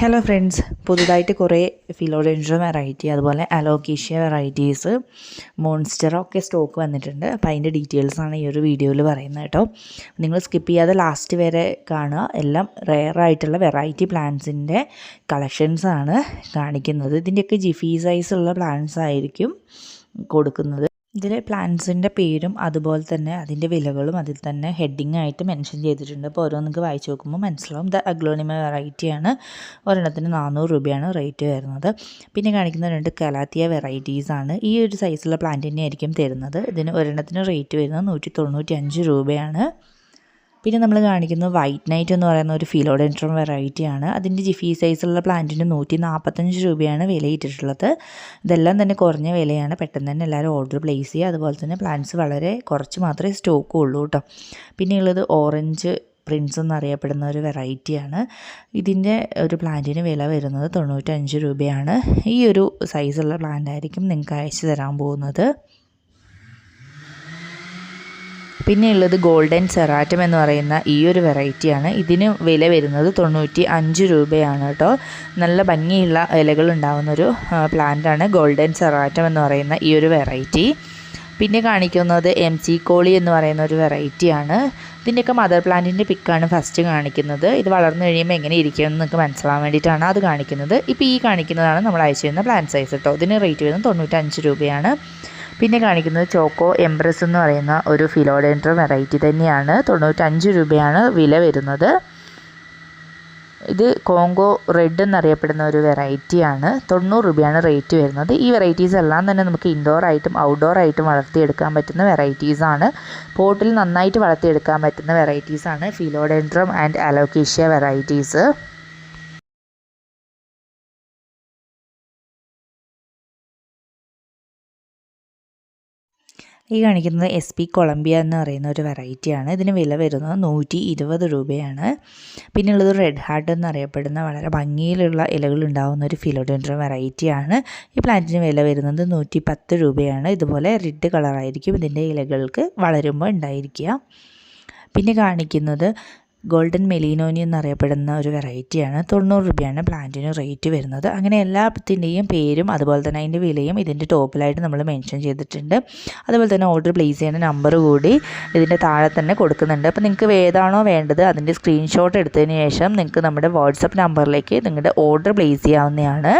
Hello friends പുതുതായിട്ട് കുറേ philodendron variety അതുപോലെ അലോക്കീഷ്യ വെറൈറ്റീസ് മോൺസ്റ്റർ ഒക്കെ സ്റ്റോക്ക് വന്നിട്ടുണ്ട്. അപ്പോൾ അതിന്റെ ഡീറ്റെയിൽസാണ് ഈ ഒരു വീഡിയോയിൽ പറയുന്നത് കേട്ടോ. നിങ്ങൾ സ്കിപ്പ് ചെയ്യാതെ ലാസ്റ്റ് വരെ കാണുക. എല്ലാം റെയർ ആയിട്ടുള്ള വെറൈറ്റി പ്ലാന്റ്സിന്റെ കളക്ഷൻസാണ് കാണിക്കുന്നത്. ഇതിന്റെയൊക്കെ ജിഫി സൈസുള്ള പ്ലാന്റ്സ് ആയിരിക്കും കൊടുക്കുന്നത്. ഇതിൽ പ്ലാന്റ്സിന്റെ പേരും അതുപോലെ തന്നെ അതിന്റെ വിലകളും അതിൽ തന്നെ ഹെഡിങ് ആയിട്ട് മെൻഷൻ ചെയ്തിട്ടുണ്ട്. അപ്പോൾ ഓരോന്നൊക്കെ വായിച്ച് നോക്കുമ്പോൾ മനസ്സിലാവും. ദ അഗ്ലോണിമ വെറൈറ്റിയാണ് ഒരെണ്ണത്തിന് നാനൂറ് രൂപയാണ് റേറ്റ് വരുന്നത്. പിന്നെ കാണിക്കുന്ന രണ്ട് കലാത്തിയ വെറൈറ്റീസ് ആണ്. ഈ ഒരു സൈസുള്ള പ്ലാന്റ് തന്നെയായിരിക്കും തരുന്നത്. ഇതിന് ഒരെണ്ണത്തിന് റേറ്റ് വരുന്നത് നൂറ്റി തൊണ്ണൂറ്റി അഞ്ച് രൂപയാണ്. പിന്നെ നമ്മൾ കാണിക്കുന്നത് വൈറ്റ് നൈറ്റ് എന്ന് പറയുന്ന ഒരു ഫിലോഡെൻട്രം വെറൈറ്റിയാണ് അതിന്റെ ജിഫി സൈസുള്ള പ്ലാന്റിന് നൂറ്റി നാൽപ്പത്തഞ്ച് രൂപയാണ് വിലയിട്ടിട്ടുള്ളത്. ഇതെല്ലാം തന്നെ കുറഞ്ഞ വിലയാണ്. പെട്ടെന്ന് തന്നെ എല്ലാവരും ഓർഡർ പ്ലേസ് ചെയ്യുക. അതുപോലെ തന്നെ പ്ലാന്റ്സ് വളരെ കുറച്ച് മാത്രമേ സ്റ്റോക്ക് ഉള്ളൂ കേട്ടോ. പിന്നെ ഉള്ളത് ഓറഞ്ച് പ്രിൻസ് എന്നറിയപ്പെടുന്ന ഒരു വെറൈറ്റിയാണ് ഇതിന്റെ ഒരു പ്ലാന്റിന് വില വരുന്നത് തൊണ്ണൂറ്റഞ്ച് രൂപയാണ്. ഈ ഒരു സൈസുള്ള പ്ലാന്റ് ആയിരിക്കും നിങ്ങൾക്ക് അയച്ചു തരാൻ പോകുന്നത്. പിന്നെ ഉള്ളത് ഗോൾഡൻ സെറാറ്റം എന്ന് പറയുന്ന ഈ ഒരു വെറൈറ്റിയാണ്. ഇതിന് വില വരുന്നത് തൊണ്ണൂറ്റി അഞ്ച് രൂപയാണ് കേട്ടോ. നല്ല ഭംഗിയുള്ള ഇലകൾ ഉണ്ടാകുന്ന ഒരു പ്ലാന്റാണ് ഗോൾഡൻ സെറാറ്റം എന്ന് പറയുന്ന ഈ ഒരു വെറൈറ്റി. പിന്നെ കാണിക്കുന്നത് എം സി കോളി എന്ന് പറയുന്ന ഒരു വെറൈറ്റിയാണ്. ഇതിന്റെയൊക്കെ മദർ പ്ലാന്റിന്റെ പിക്കാണ് ഫസ്റ്റ് കാണിക്കുന്നത്. ഇത് വളർന്നു കഴിയുമ്പോൾ എങ്ങനെ ഇരിക്കുമെന്ന് നിങ്ങൾക്ക് മനസ്സിലാവാൻ വേണ്ടിയിട്ടാണ് അത് കാണിക്കുന്നത്. ഇപ്പോൾ ഈ കാണിക്കുന്നതാണ് നമ്മൾ അയച്ചു തരുന്ന പ്ലാന്റ് സൈസ് കേട്ടോ ഇതിന് റേറ്റ് വരുന്നത് തൊണ്ണൂറ്റഞ്ച് രൂപയാണ്. പിന്നെ കാണിക്കുന്നത് ചോക്കോ എംപ്രസ് എന്ന് പറയുന്ന ഒരു ഫിലോഡെൻഡ്രം വെറൈറ്റി തന്നെയാണ്. തൊണ്ണൂറ്റഞ്ച് രൂപയാണ് വില വരുന്നത്. ഇത് കോങ്കോ റെഡ് എന്നറിയപ്പെടുന്ന ഒരു വെറൈറ്റിയാണ്. തൊണ്ണൂറ് രൂപയാണ് റേറ്റ് വരുന്നത്. ഈ വെറൈറ്റീസ് എല്ലാം തന്നെ നമുക്ക് ഇൻഡോർ ആയിട്ടും ഔട്ട്ഡോർ ആയിട്ടും വളർത്തിയെടുക്കാൻ പറ്റുന്ന വെറൈറ്റീസാണ് പോട്ടിൽ നന്നായിട്ട് വളർത്തിയെടുക്കാൻ പറ്റുന്ന വെറൈറ്റീസാണ് ഫിലോഡെൻഡ്രം ആൻഡ് അലോക്കേഷ്യ വെറൈറ്റീസ്. ഈ കാണിക്കുന്നത് എസ് പി കൊളംബിയ എന്ന് പറയുന്ന ഒരു വെറൈറ്റിയാണ് ഇതിന് വില വരുന്നത് നൂറ്റി ഇരുപത് രൂപയാണ്. പിന്നെയുള്ളത് റെഡ് ഹാർട്ട് എന്നറിയപ്പെടുന്ന വളരെ ഭംഗിയിലുള്ള ഇലകൾ ഉണ്ടാകുന്ന ഒരു ഫിലോഡൻഡ്ര വെറൈറ്റിയാണ് ഈ പ്ലാന്റിന് വില വരുന്നത് നൂറ്റി പത്ത് രൂപയാണ്. ഇതുപോലെ റെഡ് കളറായിരിക്കും ഇതിന്റെ ഇലകൾക്ക് വളരുമ്പോൾ ഉണ്ടായിരിക്കുക. പിന്നെ കാണിക്കുന്നത് ഗോൾഡൻ മെലീനോനി എന്നറിയപ്പെടുന്ന ഒരു വെറൈറ്റിയാണ്. തൊണ്ണൂറ് രൂപയാണ് പ്ലാന്റിന് റേറ്റ് വരുന്നത്. അങ്ങനെ എല്ലാത്തിന്റെയും പേരും അതുപോലെ തന്നെ അതിന്റെ വിലയും ഇതിന്റെ ടോപ്പിലായിട്ട് നമ്മൾ മെൻഷൻ ചെയ്തിട്ടുണ്ട്. അതുപോലെ തന്നെ ഓർഡർ പ്ലേസ് ചെയ്യുന്ന നമ്പർ കൂടി ഇതിന്റെ താഴെ തന്നെ കൊടുക്കുന്നുണ്ട്. അപ്പോൾ നിങ്ങൾക്ക് ഏതാണോ വേണ്ടത് അതിന്റെ സ്ക്രീൻഷോട്ട് എടുത്തതിന് ശേഷം നിങ്ങൾക്ക് നമ്മുടെ വാട്സപ്പ് നമ്പറിലേക്ക് നിങ്ങളുടെ ഓർഡർ പ്ലേസ് ചെയ്യാവുന്നതാണ്.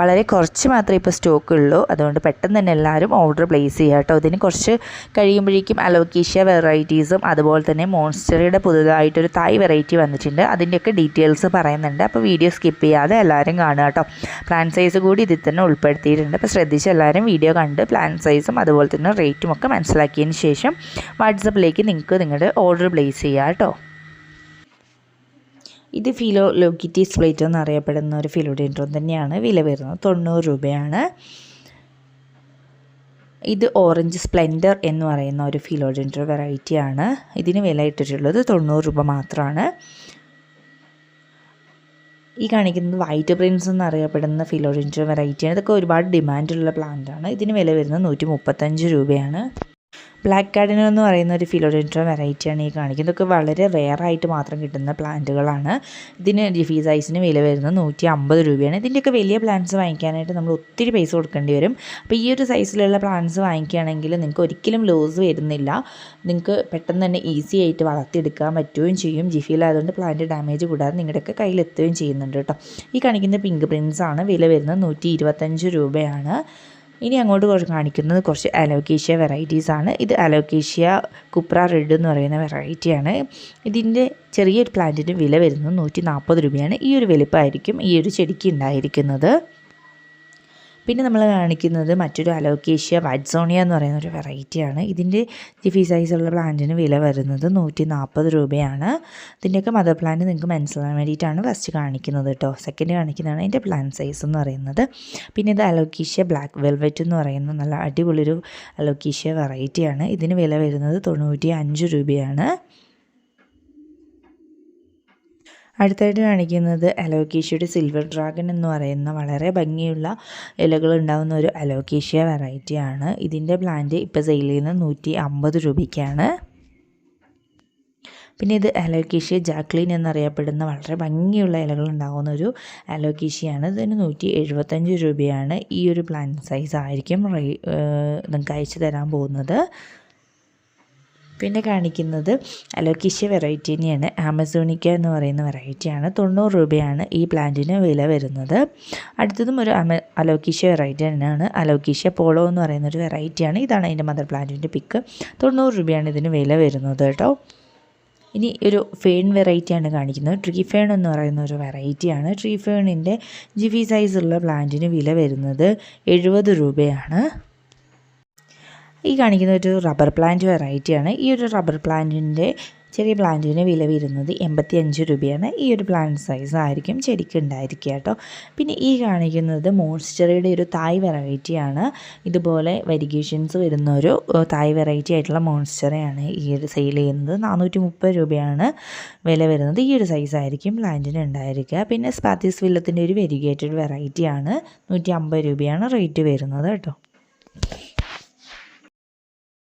വളരെ കുറച്ച് മാത്രമേ ഇപ്പോൾ സ്റ്റോക്ക് ഉള്ളൂ അതുകൊണ്ട് പെട്ടെന്ന് തന്നെ എല്ലാവരും ഓർഡർ പ്ലേസ് ചെയ്യുക കേട്ടോ. ഇതിന് കുറച്ച് കഴിയുമ്പോഴേക്കും അലോക്കീഷ്യ വെറൈറ്റീസും അതുപോലെ തന്നെ മോൺസ്റ്ററിയുടെ പുതുതായിട്ടൊരു തായ് വെറൈറ്റി വന്നിട്ടുണ്ട്. അതിന്റെയൊക്കെ ഡീറ്റെയിൽസ് പറയുന്നുണ്ട്. അപ്പോൾ വീഡിയോ സ്കിപ്പ് ചെയ്യാതെ എല്ലാവരും കാണുക കേട്ടോ. പ്ലാൻ സൈസ് കൂടി ഇതിൽ തന്നെ ഉൾപ്പെടുത്തിയിട്ടുണ്ട്. അപ്പോൾ ശ്രദ്ധിച്ച് എല്ലാവരും വീഡിയോ കണ്ട് പ്ലാൻ സൈസും അതുപോലെ തന്നെ റേറ്റും ഒക്കെ മനസ്സിലാക്കിയതിന് ശേഷം വാട്സപ്പിലേക്ക് നിങ്ങൾക്ക് നിങ്ങളുടെ ഓർഡർ പ്ലേസ് ചെയ്യുക കേട്ടോ. ഇത് ഫിലോ ലോക്കിറ്റി സ്പ്ലേറ്റ് എന്നറിയപ്പെടുന്ന ഒരു ഫിലോഡെൻഡ്രോൺ തന്നെയാണ്. വില വരുന്നത് തൊണ്ണൂറ് രൂപയാണ്. ഇത് ഓറഞ്ച് സ്പ്ലെൻഡർ എന്ന് പറയുന്ന ഒരു ഫിലോഡെൻഡ്രോ വെറൈറ്റിയാണ് ഇതിന് വില ഇട്ടിട്ടുള്ളത് തൊണ്ണൂറ് രൂപ മാത്രമാണ്. ഈ കാണിക്കുന്നത് വൈറ്റ് പ്രിൻസ് എന്നറിയപ്പെടുന്ന ഫിലോഡെൻഡ്രോ വെറൈറ്റിയാണ് ഇതൊക്കെ ഒരുപാട് ഡിമാൻഡുള്ള പ്ലാന്റാണ് ഇതിന് വില വരുന്നത് നൂറ്റി രൂപയാണ്. ബ്ലാക്ക് ഗാർഡൻ എന്ന് പറയുന്ന ഒരു ഫിലോഡെൻഡ്ര വെറൈറ്റിയാണ് ഈ കാണിക്കുന്നത്. ഇതൊക്കെ വളരെ റെയറായിട്ട് മാത്രം കിട്ടുന്ന പ്ലാന്റുകളാണ്. ഇതിന് ഡിഫീസ് സൈസിന് വില വരുന്നത് നൂറ്റി അമ്പത് രൂപയാണ്. ഇതിന്റെയൊക്കെ വലിയ പ്ലാന്റ്സ് വാങ്ങിക്കാനായിട്ട് നമ്മൾ ഒത്തിരി പൈസ കൊടുക്കേണ്ടി വരും. അപ്പോൾ ഈ ഒരു സൈസിലുള്ള പ്ലാന്റ്സ് വാങ്ങിക്കുകയാണെങ്കിൽ നിങ്ങൾക്ക് ഒരിക്കലും ലോസ് വരുന്നില്ല. നിങ്ങൾക്ക് പെട്ടെന്ന് തന്നെ ഈസി ആയിട്ട് വളർത്തിയെടുക്കാൻ പറ്റുകയും ചെയ്യും. ജിഫിയിലായതുകൊണ്ട് പ്ലാന്റ് ഡാമേജ് കൂടാതെ നിങ്ങളുടെയൊക്കെ കയ്യിലെത്തുകയും ചെയ്യുന്നുണ്ട് കേട്ടോ. ഈ കാണിക്കുന്ന പിങ്ക് പ്രിൻസ് ആണ്. വില വരുന്നത് നൂറ്റി രൂപയാണ്. ഇനി അങ്ങോട്ട് കുറച്ച് കാണിക്കുന്നത് കുറച്ച് അലോക്കേഷ്യ വെറൈറ്റീസ് ആണ്. ഇത് അലോക്കേഷ്യ കുപ്ര റെഡ് എന്ന് പറയുന്ന വെറൈറ്റിയാണ് ഇതിന്റെ ചെറിയൊരു പ്ലാന്റിന് വില വരുന്നത് നൂറ്റി നാൽപ്പത് രൂപയാണ്. ഈ ഒരു വലിപ്പമായിരിക്കും ഈ ഒരു ചെടിക്ക് ഉണ്ടായിരിക്കുന്നത്. പിന്നെ നമ്മൾ കാണിക്കുന്നത് മറ്റൊരു അലോക്കേഷ്യ വാറ്റ്സോണിയ എന്ന് പറയുന്ന ഒരു വെറൈറ്റിയാണ് ഇതിന്റെ ജിഫി സൈസുള്ള പ്ലാന്റിന് വില വരുന്നത് നൂറ്റി നാൽപ്പത് രൂപയാണ്. ഇതിന്റെയൊക്കെ മദർ പ്ലാന്റ് നിങ്ങൾക്ക് മനസ്സിലാൻ വേണ്ടിയിട്ടാണ് ഫസ്റ്റ് കാണിക്കുന്നത് കേട്ടോ സെക്കൻഡ് കാണിക്കുന്നതാണ് അതിന്റെ പ്ലാൻ സൈസ് എന്ന് പറയുന്നത്. പിന്നെ ഇത് അലോക്കേഷ്യ ബ്ലാക്ക് വെൽവെറ്റ് എന്ന് പറയുന്ന നല്ല അടിപൊളിയൊരു അലോക്കേഷ്യ വെറൈറ്റിയാണ് ഇതിന് വില വരുന്നത് തൊണ്ണൂറ്റി അഞ്ച് രൂപയാണ്. അടുത്തായിട്ട് കാണിക്കുന്നത് അലോക്കേഷ്യയുടെ സിൽവർ ഡ്രാഗൺ എന്ന് പറയുന്ന വളരെ ഭംഗിയുള്ള ഇലകൾ ഉണ്ടാകുന്ന ഒരു അലോക്കേഷ്യ വെറൈറ്റിയാണ്. ഇതിന്റെ പ്ലാന്റ് ഇപ്പോൾ സെയിൽ ചെയ്യുന്നത് നൂറ്റി അമ്പത് രൂപയ്ക്കാണ്. പിന്നെ ഇത് അലോക്കേഷ്യ ജാക്ലിൻ എന്നറിയപ്പെടുന്ന വളരെ ഭംഗിയുള്ള ഇലകൾ ഉണ്ടാകുന്ന ഒരു അലോക്കേഷ്യയാണ് ഇതിന് നൂറ്റി എഴുപത്തഞ്ച് രൂപയാണ് ഈ ഒരു പ്ലാന്റ് സൈസ് ആയിരിക്കും നിങ്ങൾക്ക് അയച്ചു തരാൻ പോകുന്നത്. പിന്നെ കാണിക്കുന്നത് അലോക്കിഷ്യ വെറൈറ്റി തന്നെയാണ് ആമസോണിക്ക എന്ന് പറയുന്ന വെറൈറ്റിയാണ്. തൊണ്ണൂറ് രൂപയാണ് ഈ പ്ലാന്റിന് വില വരുന്നത്. അടുത്തതും ഒരു അമ അലോക്കേഷ്യ വെറൈറ്റി തന്നെയാണ്. അലോക്കിഷ്യ പോളോ എന്ന് പറയുന്ന ഒരു വെറൈറ്റിയാണ്. ഇതാണ് അതിന്റെ മദർ പ്ലാന്റിന്റെ പിക്ക്. തൊണ്ണൂറ് രൂപയാണ് ഇതിന് വില വരുന്നത് കേട്ടോ. ഇനി ഒരു ഫേൺ വെറൈറ്റിയാണ് കാണിക്കുന്നത്. ട്രീ ഫേൺ എന്ന് പറയുന്ന ഒരു വെറൈറ്റിയാണ്. ട്രീ ഫേണിന്റെ ജിഫി സൈസുള്ള പ്ലാന്റിന് വില വരുന്നത് എഴുപത് രൂപയാണ്. ഈ കാണിക്കുന്ന ഒരു റബ്ബർ പ്ലാന്റ് വെറൈറ്റിയാണ് ഈ ഒരു റബ്ബർ പ്ലാന്റിന്റെ ചെറിയ പ്ലാന്റിന് വില വരുന്നത് എൺപത്തി അഞ്ച് രൂപയാണ്. ഈ ഒരു പ്ലാന്റ് സൈസ് ആയിരിക്കും ചെടിക്ക് ഉണ്ടായിരിക്കുക കേട്ടോ. പിന്നെ ഈ കാണിക്കുന്നത് മോൺസ്റ്ററയുടെ ഒരു തായ് വെറൈറ്റിയാണ് ഇതുപോലെ വെരിഗേഷൻസ് വരുന്ന ഒരു തായ് വെറൈറ്റി ആയിട്ടുള്ള മോൺസ്റ്ററയാണ് ഈ ഒരു സെയിൽ ചെയ്യുന്നത്. നാനൂറ്റി മുപ്പത് രൂപയാണ് വില വരുന്നത്. ഈ ഒരു സൈസ് ആയിരിക്കും പ്ലാന്റിന് ഉണ്ടായിരിക്കുക. പിന്നെ സ്പാത്തിസ് വില്ലത്തിന്റെ ഒരു വെരിഗേറ്റഡ് വെറൈറ്റിയാണ് നൂറ്റി അമ്പത് രൂപയാണ് റേറ്റ് വരുന്നത് കേട്ടോ.